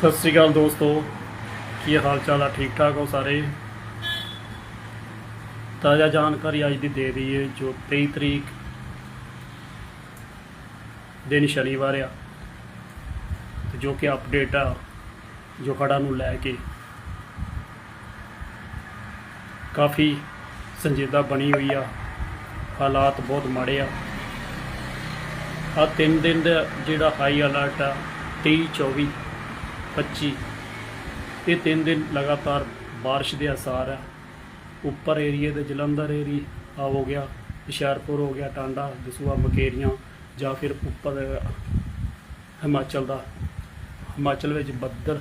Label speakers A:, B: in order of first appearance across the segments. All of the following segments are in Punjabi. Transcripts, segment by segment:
A: ਸਤਿ ਸ੍ਰੀ ਅਕਾਲ ਦੋਸਤੋ, ਕੀ ਹਾਲ ਚਾਲ ਆ? ਠੀਕ ਠਾਕ ਹੋ ਸਾਰੇ? ਤਾਜ਼ਾ ਜਾਣਕਾਰੀ ਅੱਜ ਦੀ ਦੇ ਰਹੀ ਹੈ ਜੋ 23 ਤਰੀਕ ਦਿਨ ਸ਼ਨੀਵਾਰ ਆ ਤੇ ਜੋ ਕਿ ਅਪਡੇਟ ਆ, ਜੋ ਖੜਾ ਨੂੰ ਲੈ ਕੇ ਕਾਫੀ ਸੰਜੀਦਾ ਬਣੀ ਹੋਈ ਆ, ਹਾਲਾਤ ਬਹੁਤ ਮਾੜੇ ਆ। ਆ ਤਿੰਨ ਦਿਨ ਦਾ ਜਿਹੜਾ ਹਾਈ ਅਲਰਟ ਆ 23 24 25 ਇਹ ਤਿੰਨ ਦਿਨ ਲਗਾਤਾਰ بارش ਦੇ ਅਸਾਰ ਆ ਉੱਪਰ ਏਰੀਏ ਦੇ ਜਲੰਧਰ ਏਰੀ ਆ ਹੋ ਗਿਆ ਹੁਸ਼ਿਆਰਪੁਰ ਹੋ ਗਿਆ ਟਾਂਡਾ ਦਸੂਆ ਮਕੇਰੀਆਂ ਜਾਂ ਫਿਰ ਉੱਪਰ ਹਿਮਾਚਲ ਦਾ ਹਿਮਾਚਲ ਵਿੱਚ ਬੱਦਲ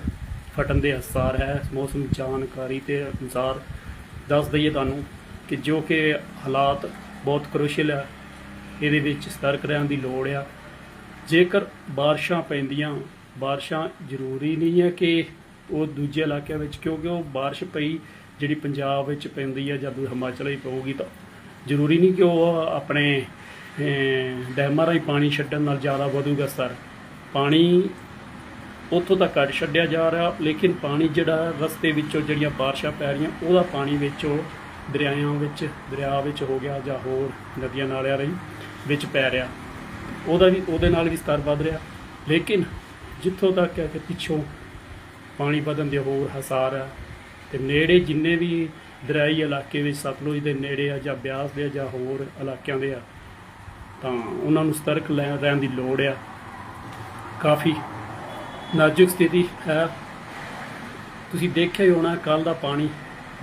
A: ਫਟਣ ਦੇ ਅਸਾਰ ਹੈ ਮੌਸਮ ਜਾਣਕਾਰੀ ਦੇ ਅਨੁਸਾਰ ਦੱਸ ਦਈਏ ਤੁਹਾਨੂੰ ਕਿ ਜੋ ਕਿ ਹਾਲਾਤ ਬਹੁਤ ਕਰੂਸ਼ਲ ਹੈ ਇਹਦੇ ਵਿੱਚ ਸਤਰਕ ਰਹਿਣ ਦੀ ਲੋੜ ਆ ਜੇਕਰ ਬਾਰਿਸ਼ਾਂ ਪੈਂਦੀਆਂ ਬਾਰਿਸ਼ਾਂ ਜ਼ਰੂਰੀ ਨਹੀਂ ਹੈ ਕਿ ਉਹ ਦੂਜੇ ਇਲਾਕਿਆਂ ਵਿੱਚ, ਕਿਉਂਕਿ ਉਹ ਬਾਰਿਸ਼ ਪਈ, ਜਿਹੜੀ ਪੰਜਾਬ ਵਿੱਚ ਪੈਂਦੀ ਹੈ ਜਾਂ ਦੂ ਹਿਮਾਚਲ ਵਿੱਚ ਪਊਗੀ ਤਾਂ ਜ਼ਰੂਰੀ ਨਹੀਂ ਕਿ ਉਹ ਆਪਣੇ ਡੈਮਾਂ ਰਾਹੀਂ ਪਾਣੀ ਛੱਡਣ ਨਾਲ ਜ਼ਿਆਦਾ ਵਧੂਗਾ ਸਰ। ਪਾਣੀ ਉੱਥੋਂ ਤੱਕ ਘੱਟ ਛੱਡਿਆ ਜਾ ਰਿਹਾ, ਲੇਕਿਨ ਪਾਣੀ ਜਿਹੜਾ ਰਸਤੇ ਵਿੱਚੋਂ ਜਿਹੜੀਆਂ ਬਾਰਿਸ਼ਾਂ ਪੈ ਰਹੀਆਂ, ਉਹਦਾ ਪਾਣੀ ਵਿੱਚੋਂ ਦਰਿਆਵਾਂ ਵਿੱਚ, ਦਰਿਆ ਵਿੱਚ ਹੋ ਗਿਆ ਜਾਂ ਹੋਰ ਨਦੀਆਂ ਨਾਲਿਆਂ ਰਾਹੀਂ ਵਿੱਚ ਪੈ ਰਿਹਾ। ਉਹਦਾ ਵੀ, ਉਹਦੇ ਨਾਲ ਵੀ ਸਤਰ ਵੱਧ ਰਿਹਾ। ਲੇਕਿਨ ਜਿੱਥੋਂ ਤੱਕ ਹੈ ਕਿ ਪਿੱਛੋਂ ਪਾਣੀ ਵਧਣ ਦੇ ਹੋਰ ਹਸਾਰ ਆ ਤੇ ਨੇੜੇ ਜਿੰਨੇ ਵੀ ਦਰਿਆਈ ਇਲਾਕੇ ਵਿੱਚ ਸਤਲੁਜ ਦੇ ਨੇੜੇ ਆ ਜਾਂ ਬਿਆਸ ਦੇ ਆ ਜਾਂ ਹੋਰ ਇਲਾਕਿਆਂ ਦੇ ਆ, ਤਾਂ ਉਹਨਾਂ ਨੂੰ ਸਤਰਕ ਲੈ ਰਹਿਣ ਦੀ ਲੋੜ ਆ। ਕਾਫੀ ਨਾਜ਼ੁਕ ਸਥਿਤੀ ਹੈ। ਤੁਸੀਂ ਦੇਖਿਆ ਹੀ ਹੋਣਾ ਕੱਲ ਦਾ ਪਾਣੀ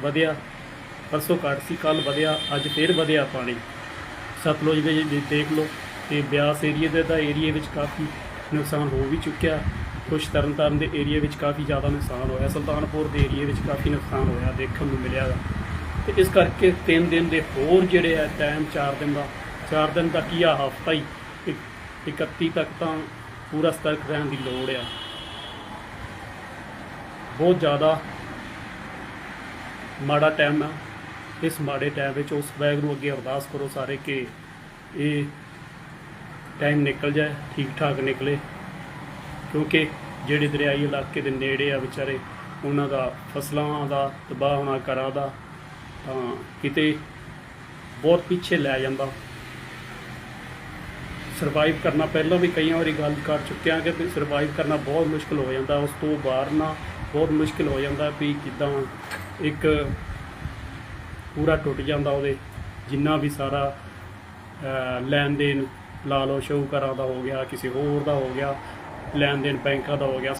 A: ਵਧਿਆ, ਪਰਸੋਂ ਘੱਟ ਸੀ ਕੱਲ ਵਧਿਆ, ਅੱਜ ਫੇਰ ਵਧਿਆ ਪਾਣੀ। ਸਤਲੁਜ ਦੇ ਦੇਖ ਲਓ ਤੇ ਬਿਆਸ ਏਰੀਏ ਦੇ ਤਾਂ ਏਰੀਏ ਵਿੱਚ ਕਾਫੀ ਨੁਕਸਾਨ ਹੋ ਵੀ ਚੁੱਕਿਆ। ਕੁਝ ਤਰਨਤਾਰਨ ਦੇ ਏਰੀਏ ਵਿੱਚ ਕਾਫੀ ਜ਼ਿਆਦਾ ਨੁਕਸਾਨ ਹੋਇਆ। ਸੁਲਤਾਨਪੁਰ ਦੇ ਏਰੀਏ ਵਿੱਚ ਕਾਫੀ ਨੁਕਸਾਨ ਹੋਇਆ, ਦੇਖਣ ਨੂੰ ਮਿਲਿਆ ਗਾ। ਤੇ ਇਸ ਕਰਕੇ 3 ਦਿਨ ਦੇ ਹੋਰ ਜਿਹੜੇ ਆ ਟਾਈਮ 4 ਦਿਨ ਦਾ 4 ਦਿਨ ਤੱਕ ਹੀ ਆ, ਹਫਤਾ ਹੀ। ਇਕ- 31 ਤੱਕ ਤਾਂ ਪੂਰਾ ਸਤਰਕ ਰਹਿਣ ਦੀ ਲੋੜ ਆ। ਬਹੁਤ ਜ਼ਿਆਦਾ ਮਾੜਾ ਟਾਈਮ ਆ। ਇਸ ਮਾੜੇ ਟਾਈਮ ਵਿੱਚ ਉਸ ਵੈਗ ਨੂੰ ਅੱਗੇ ਅਰਦਾਸ ਕਰੋ ਸਾਰੇ ਕਿ ਇਹ ਟਾਈਮ ਨਿਕਲ ਜਾਏ ਠੀਕ ਠਾਕ ਨਿਕਲੇ, ਕਿਉਂਕਿ ਜਿਹੜੇ ਦਰਿਆਈ ਇਲਾਕੇ ਦੇ ਨੇੜੇ ਆ ਵਿਚਾਰੇ, ਉਹਨਾਂ ਦਾ, ਫਸਲਾਂ ਦਾ, ਤਬਾਹ ਹੋਣਾ ਘਰਾਂ ਦਾ, ਤਾਂ ਕਿਤੇ ਬਹੁਤ ਪਿੱਛੇ ਲੈ ਜਾਂਦਾ। ਸਰਵਾਈਵ ਕਰਨਾ ਪਹਿਲਾਂ ਵੀ ਕਈਆਂ ਵਾਰੀ ਗੱਲ ਕਰ ਚੁੱਕਿਆ ਕਿ ਸਰਵਾਈਵ ਕਰਨਾ ਬਹੁਤ ਮੁਸ਼ਕਲ ਹੋ ਜਾਂਦਾ। ਉਸ ਤੋਂ ਬਾਹਰ ਨਾ ਬਹੁਤ ਮੁਸ਼ਕਲ ਹੋ ਜਾਂਦਾ ਵੀ ਕਿਦਾਂ ਇੱਕ ਪੂਰਾ ਟੁੱਟ ਜਾਂਦਾ ਉਹਦੇ, ਜਿੰਨਾ ਵੀ ਸਾਰਾ ਲੈਣ ਦੇਣ ਲਾ ਲਓ ਸ਼ਾਹੂਕਾਰਾਂ ਦਾ ਹੋ ਗਿਆ, ਕਿਸੇ ਹੋਰ ਦਾ ਹੋ ਗਿਆ, ਲੈਣ ਦੇਣ ਬੈਂਕਾਂ ਦਾ ਹੋ ਗਿਆ